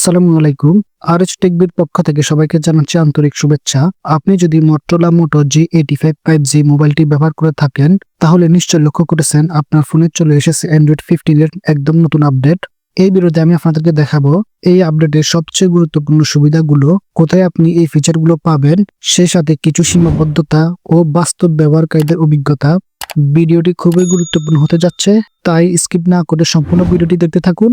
আসসালামু আলাইকুম। আর এচ টেকবির পক্ষ থেকে সবাইকে জানাচ্ছি আন্তরিক শুভেচ্ছা। আপনি যদি মটোলা মোটো G eighty five five G মোবাইলটি ব্যবহার করে থাকেন, তাহলে নিশ্চয় লক্ষ্য করেছেন আপনার ফোনে চলে এসেছে অ্যান্ড্রয়েড ফিফটিন এর একদম নতুন আপডেট। এই ভিডিওতে আমি আপনাদেরকে দেখাবো এই আপডেটের সবচেয়ে গুরুত্বপূর্ণ সুবিধাগুলো, কোথায় আপনি এই ফিচারগুলো পাবেন, সেই সাথে কিছু সীমাবদ্ধতা ও বাস্তব ব্যবহারকারীদের অভিজ্ঞতা। ভিডিওটি খুবই গুরুত্বপূর্ণ হতে যাচ্ছে, তাই স্কিপ না করে সম্পূর্ণ ভিডিওটি দেখতে থাকুন।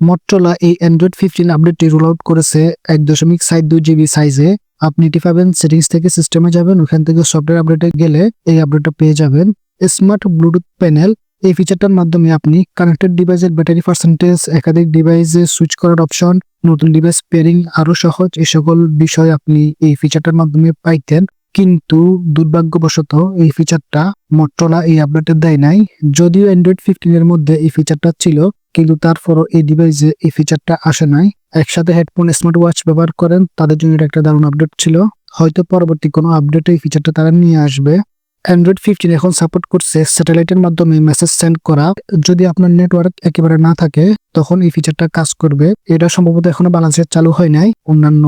মট্রোলা এই অ্যান্ড্রয়েড ফিফটিন আপডেটটি রোল আউট করেছে এক দশমিক সাত দুই জিবি সাইজে আপনি এটি পাবেন সেটিংস থেকে সিস্টেমে যাবেন, ওখান থেকে সফটওয়্যার আপডেটে গেলে এই আপডেটটা পেয়ে যাবেন। স্মার্ট ব্লুটুথ প্যানেল এই ফিচারটার মাধ্যমে আপনি কানেক্টেড ডিভাইসের ব্যাটারি পার্সেন্টেজ একাধিক ডিভাইসে সুইচ করার অপশন নতুন ডিভাইস পেয়ারিং আরও সহজ এই সকল বিষয় আপনি এই ফিচারটার মাধ্যমে পাইতেন। কিন্তু দুর্ভাগ্যবশত এই ফিচারটা মট্রোলা এই আপডেটে দেয় নাই। যদিও অ্যান্ড্রয়েড ফিফটিন এর মধ্যে এই ফিচারটা ছিল কিন্তু তারপরও এই ডিভাইসে এই ফিচারটা আসে নাই। একসাথে হেডফোন স্মার্ট ওয়াচ ব্যবহার করেন, তাদের জন্য এটা একটা দারুণ আপডেট ছিল। হয়তো পরবর্তী কোনো আপডেটে এই ফিচারটা তারা নিয়ে আসবে। অ্যান্ড্রয়েড ফিফটিন এখন সাপোর্ট করছে স্যাটেলাইটের মাধ্যমে মেসেজ সেন্ড করা। যদি আপনার নেটওয়ার্ক একেবারে না থাকে, তখন এই ফিচারটা কাজ করবে। এটা সম্ভবত এখনও বাংলাদেশে চালু হয় নাই, অন্যান্য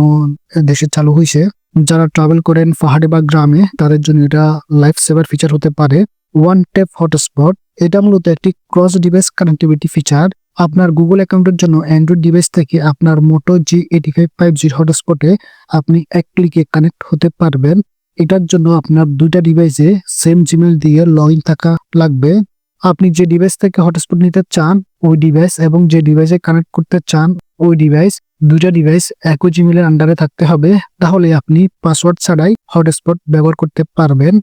দেশে চালু হয়েছে যারা ট্রাভেল করেন পাহাড়ে বা গ্রামে, তাদের জন্য এটা লাইফ সেভার ফিচার হতে পারে। ওয়ান টেপ হটস্পট এটা মূলত একটি ক্রস ডিভাইস কানেক্টিভিটি ফিচার আপনার গুগল অ্যাকাউন্টের জন্য অ্যান্ড্রয়েড ডিভাইস থেকে আপনার মোটো জি এইটি ফাইভ ফাইভ জি হটস্পটে আপনি এক ক্লিকে কানেক্ট হতে পারবেন। এটার জন্য আপনার দুইটা ডিভাইসে সেম জিমেল দিয়ে লগ থাকা লাগবে। আপনি যে ডিভাইস থেকে হটস্পট নিতে চান, ওই ডিভাইস এবং যে ডিভাইসে কানেক্ট করতে চান, ওই ডিভাইস দুইটা ডিভাইস একই জিমেলের আন্ডারে থাকতে হবে। তাহলে আপনি পাসওয়ার্ড ছাড়াই হটস্পট ব্যবহার করতে পারবেন।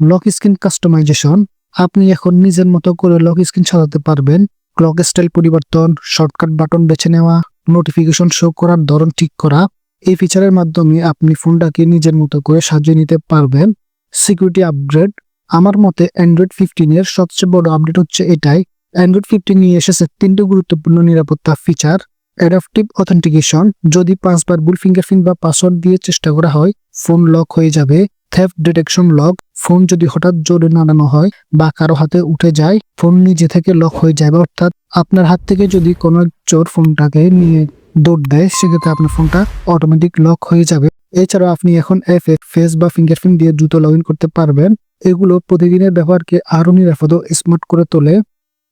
Lock screen customization. আপনি এখন নিজের মতো করে লক স্ক্রিন সাজাতে পারবেন। ক্লক স্টাইল পরিবর্তন, শর্টকাট বাটন বেছে নেওয়া, নোটিফিকেশন শো করার ধরন ঠিক করা। এই ফিচারের মাধ্যমে আপনি ফোনটাকে নিজের মতো করে সাজিয়ে নিতে পারবেন। Security upgrade. আমার মতে অ্যান্ড্রয়েড ফিফটিন এর সবচেয়ে বড় আপডেট হচ্ছে এটাই। অ্যান্ড্রয়েড ফিফটিন নিয়ে এসেছে তিনটি গুরুত্বপূর্ণ নিরাপত্তা ফিচার অ্যাডাপটিভ অথেন্টিকেশন যদি পাঁচবার বুল ফিঙ্গারপ্রিন্ট বা পাসওয়ার্ড দিয়ে চেষ্টা করা হয় ফোন লক হয়ে যাবে। থেফট ডিটেকশন লক ফোন যদি হঠাৎ জোরে নাড়ানো হয় বা কারও হাতে উঠে যায় ফোন নিজে থেকে লক হয়ে যায় বা অর্থাৎ আপনার হাত থেকে যদি কোনো চোর ফোনটাকে নিয়ে দৌড় দেয়, সেক্ষেত্রে আপনার ফোনটা অটোমেটিক লক হয়ে যাবে। এছাড়াও আপনি এখন এফ ফেস বা ফিঙ্গারপ্রিন্ট দিয়ে দ্রুত লগ করতে পারবেন। এগুলো প্রতিদিনের ব্যবহারকে আরও নিরাপদ স্মার্ট করে তোলে।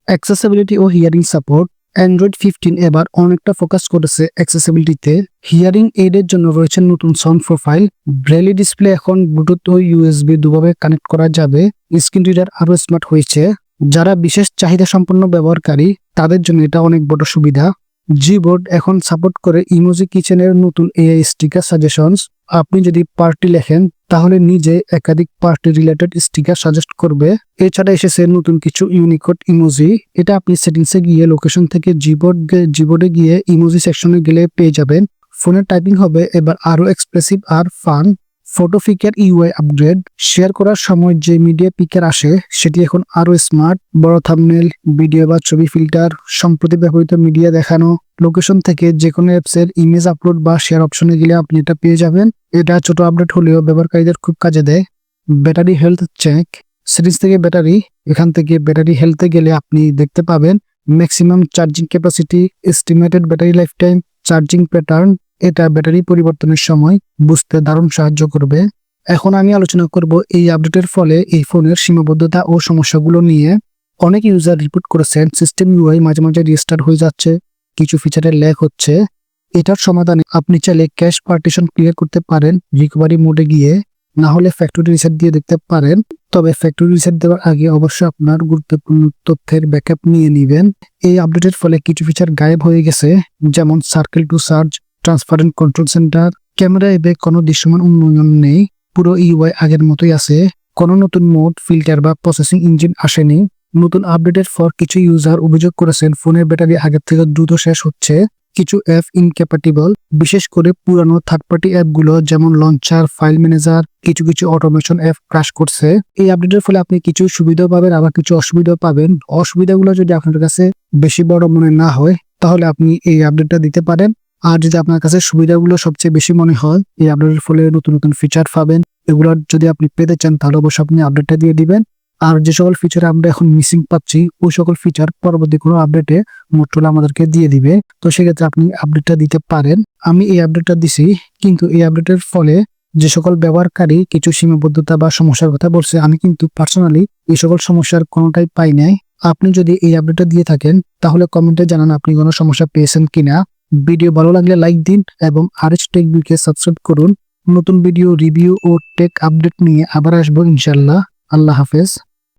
অ্যাক্সেসিবিলিটি ও হিয়ারিং সাপোর্ট অ্যান্ড্রয়েড ফিফটিন এবার অনেকটা ফোকাস করেছে অ্যাক্সেসিবিলিটিতে হিয়ারিং এইডের জন্য রয়েছে নতুন সাউন্ড প্রোফাইল ব্রেলি ডিসপ্লে এখন ব্লুটুথ ও ইউএসবি দুভাবে কানেক্ট করা যাবে। স্ক্রিন রিডার আরও স্মার্ট হয়েছে। যারা বিশেষ চাহিদা সম্পন্ন ব্যবহারকারী, তাদের জন্য এটা অনেক বড় সুবিধা। জিবোর্ড এখন সাপোর্ট করে ইমোজি কিচেনের নতুন এআই স্টিকার সাজেশনস আপনি যদি পার্টি লেখেন তাহলে নিজে একাধিক পার্টি রিলেটেড স্টিকার সাজেস্ট করবে। এছাড়া এসেছে নতুন কিছু ইউনিকোড ইমোজি। এটা আপনি সেটিংসে গিয়ে লোকেশন থেকে জিবোর্ড জিবোর্ডে গিয়ে ইমোজি সেকশনে গেলে পেয়ে যাবেন। ফোনের টাইপিং হবে এবার আরও এক্সপ্রেসিভ আর ফান। ফটো পিকের ইউআই আপগ্রেড শেয়ার করার সময় যে মিডিয়া পিকার আসে, সেটি এখন আরও স্মার্ট, বড় থামনেল, ভিডিও বা ছবি ফিল্টার, সম্প্রতি ব্যবহৃত মিডিয়া দেখানো, লোকেশন থেকে যে কোনো অ্যাপস এর ইমেজ আপলোড বা শেয়ার অপশনে গেলে আপনি এটা পেয়ে যাবেন। এটা ছোট আপডেট হলেও ব্যবহারকারীদের খুব কাজে দেয়। ব্যাটারি হেলথ চেক, সিরিজ থেকে ব্যাটারি, এখান থেকে ব্যাটারি হেলথে গেলে আপনি দেখতে পাবেন maximum charging capacity, estimated battery life time charging pattern এটা ব্যাটারি পরিবর্তনের সময় বুঝতে দারুণ সাহায্য করবে। এখন আমি আলোচনা করব এই আপডেটের ফলে এই ফোনের সীমাবদ্ধতা ও সমস্যাগুলো নিয়ে। অনেক ইউজার রিপোর্ট করেছেন সিস্টেম ইউআই মাঝে মাঝে রিস্টার্ট হয়ে যাচ্ছে, কিছু ফিচারের ল্যাক হচ্ছে। এটার সমাধানে আপনি চাইলে ক্যাশ পার্টিশন ক্লিয়ার করতে পারেন রিকভারি মোডে গিয়ে, না হলে ফ্যাক্টরি রিসেট দিয়ে দেখতে পারেন। তবে ফ্যাক্টরি রিসেট দেওয়ার আগে অবশ্যই আপনার গুরুত্বপূর্ণ তথ্যের ব্যাকআপ নিয়ে নেবেন। এই আপডেটের ফলে কিছু ফিচার গায়েব হয়ে গেছে, যেমন circle to search transparent control centre camera এবে কোনো দৃশ্যমান উন্নয়ন নেই, পুরো ইউআই আগের মতোই আছে, কোনো নতুন মোড ফিল্টার বা প্রসেসিং ইঞ্জিন আসেনি, নতুন আপডেটের পর কিছু ইউজার অভিযোগ করেছেন ফোনের ব্যাটারি আগের থেকে দ্রুত শেষ হচ্ছে, কিছু অ্যাপ ইনক্যাপাটিবল বিশেষ করে পুরানো থার্ড পার্টি অ্যাপগুলো যেমন লঞ্চার ফাইল ম্যানেজার কিছু কিছু অটোমেশন অ্যাপ ক্রাশ করছে। এই আপডেটের ফলে আপনি কিছু সুবিধা পাবেন, আবার কিছু অসুবিধা পাবেন। অসুবিধাগুলো যদি আপনার কাছে বেশি বড় মনে না হয়, তাহলে আপনি এই আপডেটটা দিতে পারেন। আর যদি আপনার কাছে সুবিধাগুলো সবচেয়ে বেশি মনে হয়, এই আপডেটের ফলে নতুন নতুন ফিচার পাবেন। এগুলো যদি আপনি পেতে চান, তাহলে অবশ্যই আপনি আপডেটটা দিয়ে দিবেন। আর যে সকল ফিচার আমরা এখন মিসিং পাচ্ছি, ওই সকল ফিচার পরবর্তী কোনো আপডেটে মোটরোলা আমাদেরকে দিয়ে দিবে। তো সেক্ষেত্রে আপনি আপডেটটা দিতে পারেন। আমি এই আপডেটটা দিছি, কিন্তু এই আপডেটের ফলে যে সকল ব্যবহারকারী কিছু সীমাবদ্ধতা বা সমস্যার কথা বলছে, আমি কিন্তু পার্সোনালি এই সকল সমস্যার কোনোটাই পাই নাই। আপনি যদি এই আপডেটটা দিয়ে থাকেন, তাহলে কমেন্টে জানান আপনি কোনো সমস্যা পেয়েছেন কিনা। ভিডিও ভালো লাগলে লাইক দিন এবং আরএস টেক বিউকে সাবস্ক্রাইব করুন। নতুন ভিডিও, রিভিউ ও টেক আপডেট নিয়ে আবার আসব ইনশাল্লাহ। আল্লাহ হাফেজ।